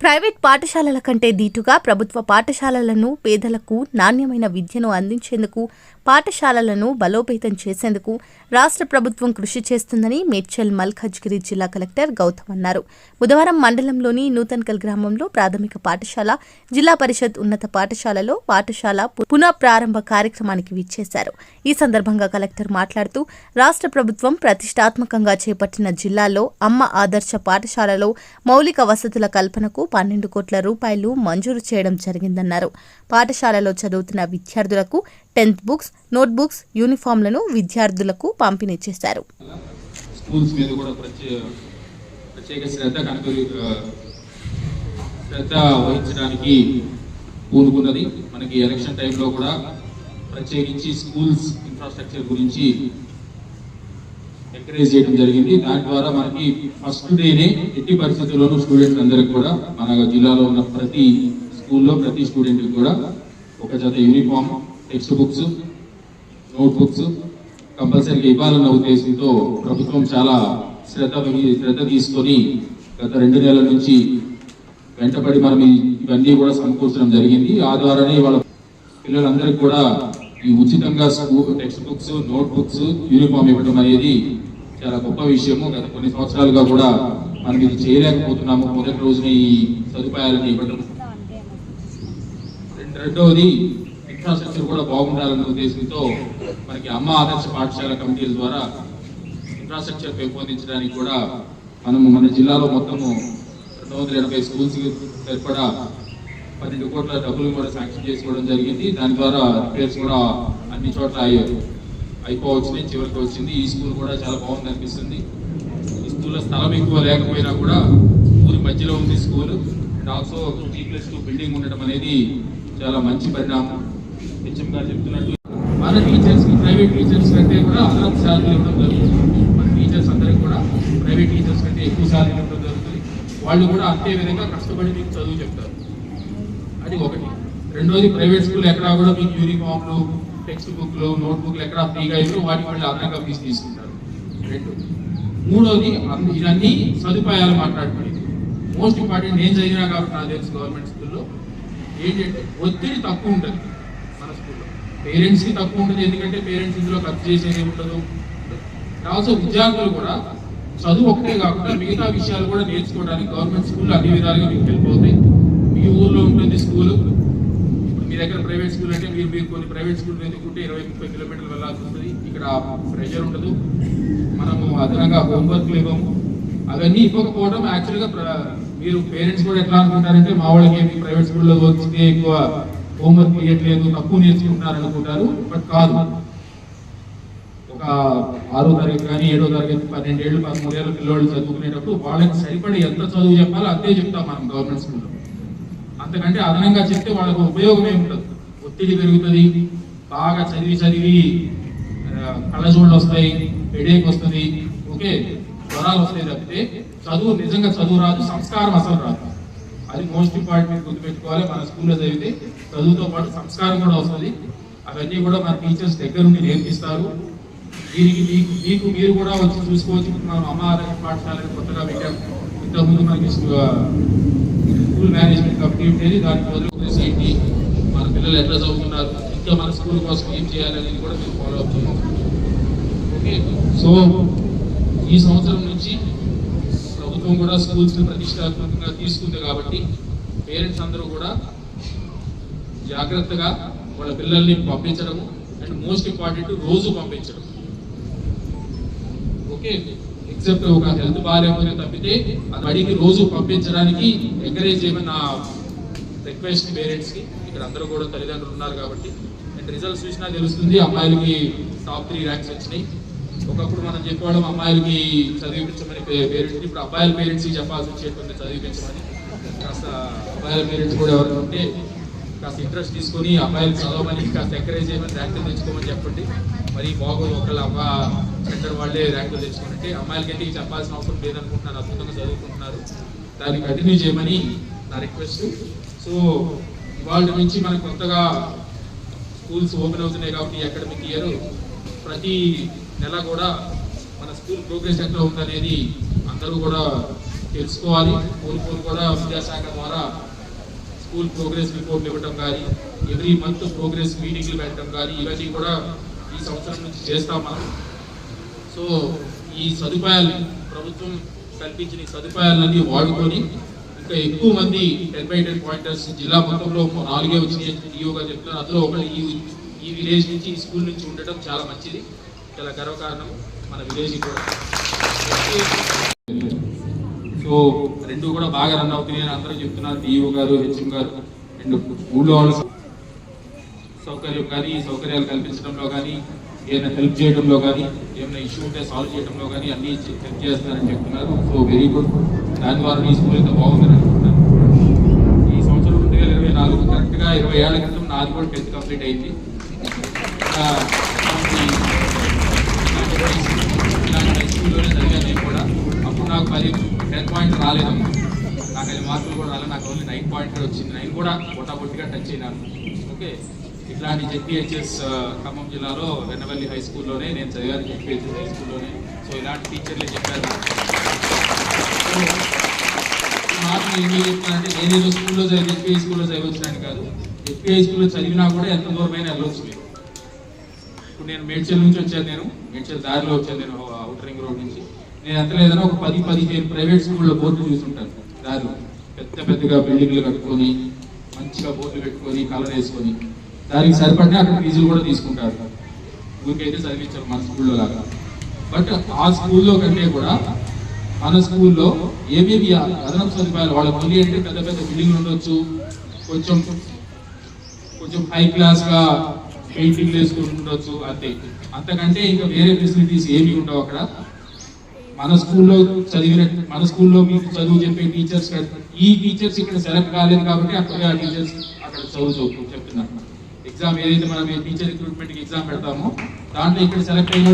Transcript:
Private పాఠశాలల కంటే దీటుగా ప్రభుత్వ పాఠశాలలను పేదలకు నాణ్యమైన విద్యను అందించేందుకు పాఠశాలలను బలోపేతం చేసేందుకు రాష్ట్ర ప్రభుత్వం కృషి చేస్తుందని మేడ్చల్ మల్కజ్గిరి జిల్లా కలెక్టర్ గౌతమ్ అన్నారు. బుధవారం మండలంలోని నూతన్కల్ గ్రామంలో ప్రాథమిక పాఠశాల జిల్లా పరిషత్ ఉన్నత పాఠశాలలో పాఠశాల పునః ప్రారంభ కార్యక్రమానికి విచ్చేశారు. ఈ సందర్భంగా కలెక్టర్ మాట్లాడుతూ రాష్ట్ర ప్రభుత్వం ప్రతిష్టాత్మకంగా చేపట్టిన జిల్లాలో అమ్మ ఆదర్శ పాఠశాలలో మౌలిక వసతుల కల్పనకు పన్నెండు కోట్ల రూపాయలు మంజూరు చేయడం జరిగిందన్నారు. పాఠశాలలో చదువుతున్న విద్యార్థులకు టెన్త్ బుక్స్ నోట్బుక్స్ యూనిఫామ్లను విద్యార్థులకు పంపిణీ చేశారు స్కూల్స్ మీద కూడా ప్రత్యేక ప్రత్యేక శ్రద్ధ కనుక శ్రద్ధ వహించడానికి పూనుకున్నది. మనకి ఎలక్షన్ టైంలో కూడా ప్రత్యేకించి స్కూల్స్ ఇన్ఫ్రాస్ట్రక్చర్ గురించి ఎంకరేజ్ చేయడం జరిగింది. దాని ద్వారా మనకి ఫస్ట్ డేనే ఎట్టి పరిస్థితుల్లోనూ స్టూడెంట్స్ అందరికి కూడా మన జిల్లాలో ఉన్న ప్రతి స్కూల్లో ప్రతి స్టూడెంట్కి కూడా ఒక జత uniform text books note books కంపల్సరీగా ఇవ్వాలన్న ఉద్దేశంతో ప్రభుత్వం చాలా శ్రద్ధ శ్రద్ధ తీసుకొని గత రెండు నెలల నుంచి వెంటపడి మనం ఇవన్నీ కూడా సమకూర్చడం జరిగింది. ఆ ద్వారానే వాళ్ళ పిల్లలందరికీ కూడా ఈ ఉచితంగా school text books note books uniform ఇవ్వడం అనేది చాలా గొప్ప విషయము. గత కొన్ని సంవత్సరాలుగా కూడా మనం ఇది చేయలేకపోతున్నాము. మొదటి రోజున ఈ సదుపాయాలను ఇవ్వడం. రెండు- రెండవది ఇన్ఫ్రాస్ట్రక్చర్ కూడా బాగుండాలన్న ఉద్దేశంతో మనకి అమ్మ ఆదర్శ పాఠశాల కమిటీల ద్వారా ఇన్ఫ్రాస్ట్రక్చర్ పెంపొందించడానికి కూడా మనము మన జిల్లాలో మొత్తము రెండు వందల ఎనభై స్కూల్స్ సరిపడా పన్నెండు కోట్ల డబ్బులు కూడా శాంక్షన్ చేసుకోవడం జరిగింది. దాని ద్వారా రిపేర్స్ కూడా అన్ని చోట్ల అయ్యాయి అయిపోవచ్చునే చివరికి వచ్చింది. ఈ స్కూల్ కూడా చాలా బాగుంది అనిపిస్తుంది. ఈ స్కూల్లో స్థలం ఎక్కువ లేకపోయినా కూడా ఊరి మధ్యలో ఉంది school. And also T plus two building ఉండడం అనేది చాలా మంచి పరిణామం. హెచ్ఎం గారు చెప్తున్నట్టు. మన టీచర్స్కి ప్రైవేట్ టీచర్స్ కంటే కూడా అదనపు శాలరీ ఇవ్వడం జరుగుతుంది. మన టీచర్స్ అందరికి కూడా ప్రైవేట్ టీచర్స్ కంటే ఎక్కువ శాలరీ ఇవ్వడం జరుగుతుంది. వాళ్ళు కూడా అంతే విధంగా కష్టపడి మీకు చదువు చెప్తారు. అది ఒకటి. రెండోది ప్రైవేట్ స్కూల్ ఎక్కడా కూడా మీకు యూనిఫామ్లు టెక్స్ట్ బుక్లు నోట్ బుక్లు ఎక్కడ ఫ్రీగా ఇవ్వరు. వాటి వాళ్ళు అదనంగా ఫీజు తీసుకుంటారు. రెండు. మూడోది ఇవన్నీ సదుపాయాలు మాట్లాడుకోండి మోస్ట్ ఇంపార్టెంట్ నేను చదివినా కాబట్టి నాకు తెలుసు గవర్నమెంట్ స్కూల్లో. ఏంటంటే ఒత్తిడి తక్కువ ఉంటుంది. పేరెంట్స్కి తక్కువ ఉంటుంది ఎందుకంటే పేరెంట్స్ ఇందులో ఖర్చు చేసేది ఉండదు. ఆల్సో ఉద్యోగులు కూడా చదువు ఒకటే కాకుండా మిగతా విషయాలు కూడా నేర్చుకోవడానికి గవర్నమెంట్ స్కూల్ అన్ని విధాలుగా మీకు వెళ్ళిపోతాయి మీ ఊర్లో ఉంటుంది స్కూలు. ఇప్పుడు మీ దగ్గర ప్రైవేట్ స్కూల్ అంటే మీరు మీరు కొన్ని ప్రైవేట్ స్కూల్ ఎందుకుంటే ఇరవై ముప్పై కిలోమీటర్లు వెళ్ళాల్సి ఉంటుంది. ఇక్కడ ప్రెషర్ ఉండదు. మనము అదనంగా హోంవర్క్లు ఇవ్వము అవన్నీ ఇవ్వకపోవడం యాక్చువల్గా ప్ర- మీరు పేరెంట్స్ కూడా ఎట్లా అనుకుంటారంటే మా వాళ్ళకి ప్రైవేట్ స్కూల్లో వచ్చితే ఎక్కువ హోంవర్క్ ఇవ్వట్లేదు తక్కువ నేర్చుకుంటున్నారు అనుకుంటారు బట్ కాదు. ఒక ఆరో తరగతి కానీ ఏడో తరగతి పన్నెండేళ్ళు పదమూడేళ్ళు పిల్లోళ్ళు చదువుకునేటప్పుడు వాళ్ళకి సరిపడి ఎంత చదువు చెప్పాలో అంతే చెప్తాం మనం గవర్నమెంట్ స్కూల్లో. అంతకంటే అదనంగా చెప్తే వాళ్ళకు ఉపయోగమే ఉండదు. ఒత్తిడి పెరుగుతుంది బాగా చదివి చదివి కళ్ళజోళ్ళు వస్తాయి హెడేక్ వస్తుంది ఓకే జ్వరాలు వస్తాయి తప్పితే చదువు నిజంగా చదువు రాదు సంస్కారం అసలు రాదు. అది మోస్ట్ ఇంపార్టెంట్ గుర్తుపెట్టుకోవాలి. మన స్కూల్లో చదివితే చదువుతో పాటు సంస్కారం కూడా వస్తుంది. అవన్నీ కూడా మన టీచర్స్ దగ్గర నుండి నేర్పిస్తారు. దీనికి మీకు మీకు మీరు కూడా వచ్చి చూసుకోవచ్చు. మనం అమ్మ ఆరోగ్య పాఠశాలను కొత్తగా పెట్టాం. ఇంతకుముందు మనకి స్కూల్ మేనేజ్మెంట్ కమిటీ ఉండేది. దానికి బదులు ఏంటి? మన పిల్లలు ఎట్లా చదువుతున్నారు? ఇంకా మన స్కూల్ కోసం ఏం చేయాలనేది కూడా మీరు ఫాలో అప్ చేయాలి ఓకే సో ఈ సంవత్సరం నుంచి ప్రభుత్వం కూడా స్కూల్స్ ప్రతిష్టాత్మకంగా తీసుకుంది కాబట్టి పేరెంట్స్ అందరూ కూడా జాగ్రత్తగా వాళ్ళ పిల్లల్ని పంపించడము అండ్ మోస్ట్ ఇంపార్టెంట్ రోజు పంపించడం. ఓకే ఎగ్జాక్ట్ ఒక హెల్త్ బాగాలేమని తప్పితే అది బడికి రోజు పంపించడానికి ఎంకరేజ్ చేయమని నా రిక్వెస్ట్ పేరెంట్స్కి? ఇక్కడ అందరూ కూడా తల్లిదండ్రులు ఉన్నారు కాబట్టి. అండ్ రిజల్ట్స్ చూసినా తెలుస్తుంది అమ్మాయిలకి టాప్ త్రీ ర్యాంక్స్ వచ్చినాయి. ఒకప్పుడు మనం చెప్పేవాళ్ళం అమ్మాయిలకి చదివించమని పేరెంట్స్. ఇప్పుడు అబ్బాయిల పేరెంట్స్కి చెప్పాల్సి వచ్చేటువంటి చదివించమని కాస్త అబ్బాయిల పేరెంట్స్ కూడా ఎవరైనా ఉంటే కాస్త ఇంట్రెస్ట్ తీసుకొని అబ్బాయిలు చదవమని కాస్త ఎంకరేజ్ చేయమని ర్యాంకులు తెచ్చుకోమని చెప్పండి. మరి బాగోదు ఒకళ్ళు అబ్బా సెంటర్ వాళ్ళే ర్యాంకులు తెచ్చుకోనంటే అమ్మాయిలకి ఎందుకు చెప్పాల్సిన అవసరం లేదనుకుంటున్నాను అద్భుతంగా చదువుకుంటున్నారు. దాన్ని కంటిన్యూ చేయమని నా రిక్వెస్ట్. సో ఇవాళ నుంచి మనకు కొత్తగా స్కూల్స్ ఓపెన్ అవుతున్నాయి కాబట్టి అకాడమిక్ ఇయర్ ప్రతి నెల కూడా మన స్కూల్ ప్రోగ్రెస్ ఎట్లా ఉందనేది అందరూ కూడా తెలుసుకోవాలి. కోరుకోరు కూడా విద్యాశాఖ ద్వారా స్కూల్ ప్రోగ్రెస్ రిపోర్ట్లు ఇవ్వడం కానీ ఎవ్రీ మంత్ ప్రోగ్రెస్ మీటింగ్లు పెట్టడం కానీ ఇవన్నీ కూడా ఈ సంవత్సరం నుంచి చేస్తాం మనం. సో ఈ సదుపాయాలు ప్రభుత్వం కల్పించిన ఈ సదుపాయాలన్నీ వాడుకొని ఇంకా ఎక్కువ మంది టెన్ బై టెన్ పాయింటర్స్ జిల్లా మొత్తంలో నాలుగే వచ్చినాయి డిఓగా చెప్తున్నారు. అందులో ఒకటి ఈ ఈ విలేజ్ నుంచి ఈ స్కూల్ నుంచి ఉండటం చాలా మంచిది. చాలా గర్వకారణం మన విలేజ్ కూడా సో రెండు కూడా బాగా రన్ అవుతున్నాయి అని అందరూ చెప్తున్నారు. డిఓ గారు హెచ్ఎం గారు రెండు ఊళ్ళో సౌకర్యం కానీ సౌకర్యాలు కల్పించడంలో కానీ ఏమైనా హెల్ప్ చేయడంలో కానీ ఏమైనా ఇష్యూ ఉంటే సాల్వ్ చేయడంలో కానీ అన్నీ హెల్ప్ చేస్తారని చెప్తున్నారు. సో వెరీ గుడ్ దాని ద్వారా ఈ స్కూల్ అయితే బాగుందని అనుకుంటున్నాను. ఈ సంవత్సరం రెండు వేల ఇరవై నాలుగు కరెక్ట్గా ఇరవై ఏళ్ళ క్రితం నాది కూడా టెన్త్ కంప్లీట్ అయింది. ఇలాంటి హై స్కూల్లోనే చదివాను నేను కూడా అప్పుడు నాకు పది టెన్ పాయింట్ రాలేదమ్మా నాకు అది మార్కులు కూడా రాలేదు నాకు ఓన్లీ నైన్ పాయింట్ వచ్చింది నైన్ కూడా పొట్టాపొట్టిగా టచ్ అయినాను ఓకే ఇట్లాంటి జెడ్పిహెచ్ఎస్ ఖమ్మం జిల్లాలో వెన్నవల్లి హై స్కూల్లోనే నేను చదివాను జెడ్పిహెచ్ఎస్ హై స్కూల్లోనే సో ఇలాంటి టీచర్లే చెప్పారు మార్కులు ఈ నేను చెప్తానంటే నేను ఏదో స్కూల్లో చదివి జెడ్పిఐ స్కూల్లో చదివచ్చాను కాదు జెడ్పిహెచ్ స్కూల్లో చదివినా కూడా ఎంత దూరమైనా వెళ్ళొచ్చు మీరు. ఇప్పుడు నేను మేడ్చల్ నుంచి వచ్చాను నేను. మేడ్చల్ దారిలో వచ్చాను నేను అవుటర్ రింగ్ రోడ్ నుంచి. నేను ఎంత లేదన్నా ఒక పది పదిహేను ప్రైవేట్ స్కూల్లో బోర్డు చూసుంటాను దారిలో. పెద్ద పెద్దగా బిల్డింగ్లు కట్టుకొని మంచిగా బోర్డులు పెట్టుకొని కలర్ వేసుకొని. దానికి సరిపడిన అక్కడ ఫీజులు కూడా తీసుకుంటారు. ఊరికైతే చదివించారు మన స్కూల్లో లాగా. బట్ ఆ స్కూల్లో కంటే కూడా మన స్కూల్లో ఏమేమి అదనపు సదుపాయాలు వాళ్ళ మళ్ళీ అంటే పెద్ద పెద్ద బిల్డింగ్లు ఉండొచ్చు. కొంచెం కొంచెం హై క్లాస్గా పెయింటింగ్ వేసుకుని ఉండొచ్చు అంతే. అంతకంటే ఇంకా వేరే ఫెసిలిటీస్ ఏమి ఉండవు అక్కడ. మన స్కూల్లో చదివిన మన స్కూల్లో మీకు చదువు చెప్పే టీచర్స్ ఈ టీచర్స్ ఇక్కడ సెలెక్ట్ కాలేదు కాబట్టి అక్కడ ఆ టీచర్స్ అక్కడ చదువు చెప్తున్నారు. ఎగ్జామ్ ఏదైతే మనం టీచర్ రిక్రూట్మెంట్కి ఎగ్జామ్ పెడతామో దాంట్లో ఇక్కడ సెలెక్ట్ అయిన